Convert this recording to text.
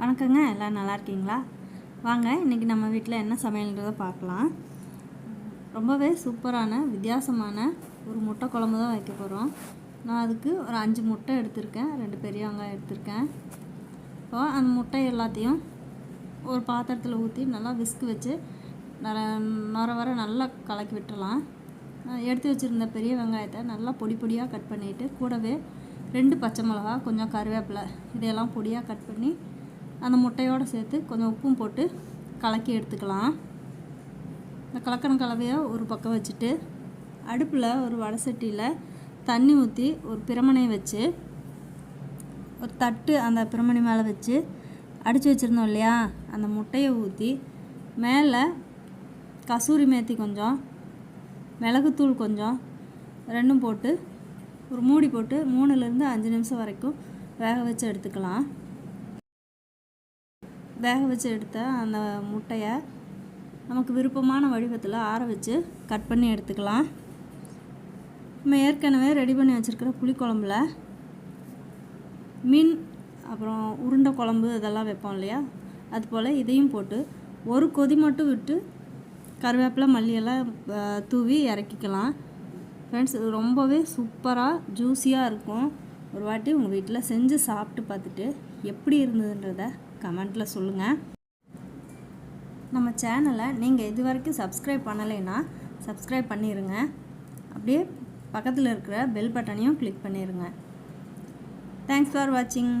வணக்கங்க எல்லோரும் நல்லா இருக்கீங்களா? வாங்க இன்றைக்கி நம்ம வீட்டில் என்ன சமையல்ன்றதை பார்க்கலாம். ரொம்பவே சூப்பரான வித்தியாசமான ஒரு முட்டை குழம்பு தான் வைக்க போகிறோம் நான் அதுக்கு ஒரு அஞ்சு முட்டை எடுத்திருக்கேன் ரெண்டு பெரிய வெங்காயம் எடுத்திருக்கேன். இப்போ அந்த முட்டை எல்லாத்தையும் ஒரு பாத்திரத்தில் ஊற்றி நல்லா விஸ்கு வச்சு நர நுர வர நல்லா கலக்கி விட்டுறலாம். எடுத்து வச்சுருந்த பெரிய வெங்காயத்தை நல்லா பொடி பொடியாக கட் பண்ணிவிட்டு கூடவே ரெண்டு பச்சை மிளகா கொஞ்சம் கருவேப்பிலை இதையெல்லாம் பொடியாக கட் பண்ணி அந்த முட்டையோடு சேர்த்து கொஞ்சம் உப்பும் போட்டு கலக்கி எடுத்துக்கலாம். இந்த கலக்கண கலவையை ஒரு பக்கம் வச்சுட்டு அடுப்பில் ஒரு வடை சட்டியில் தண்ணி ஊற்றி ஒரு பிரமனை வச்சு ஒரு தட்டு அந்த பிரமணி மேலே வச்சு அடித்து வச்சுருந்தோம் இல்லையா? அந்த முட்டையை ஊற்றி மேலே கசூரி மேத்தி கொஞ்சம் மிளகுத்தூள் கொஞ்சம் ரெண்டும் போட்டு ஒரு மூடி போட்டு மூணுலேருந்து அஞ்சு நிமிஷம் வரைக்கும் வேக வச்சு எடுத்துக்கலாம். வேக வச்சு எடுத்த அந்த முட்டையை நமக்கு விருப்பமான வடிவத்தில் ஆற வச்சு கட் பண்ணி எடுத்துக்கலாம். நம்ம ஏற்கனவே ரெடி பண்ணி வச்சுருக்கிற புளிக்குழம்புல மீன் அப்புறம் உருண்டை குழம்பு இதெல்லாம் வைப்போம் இல்லையா? அது போல் இதையும் போட்டு ஒரு கொதி மட்டும் விட்டு கருவேப்பிலை மல்லியெல்லாம் தூவி இறக்கிக்கலாம். ஃப்ரெண்ட்ஸ் இது ரொம்பவே சூப்பராக ஜூஸியாக இருக்கும். ஒரு வாட்டி உங்கள் வீட்டில் செஞ்சு சாப்பிட்டு பார்த்துட்டு எப்படி இருந்ததுன்றத கமெண்ட்டில் சொல்லுங்கள் நம்ம சேனலை நீங்கள் இது வரைக்கும் சப்ஸ்கிரைப் பண்ணலைன்னா சப்ஸ்கிரைப் பண்ணிடுங்க அப்படியே பக்கத்தில் இருக்கிற பெல் பட்டனையும் கிளிக் பண்ணிடுங்க தேங்க்ஸ் ஃபார் வாட்சிங்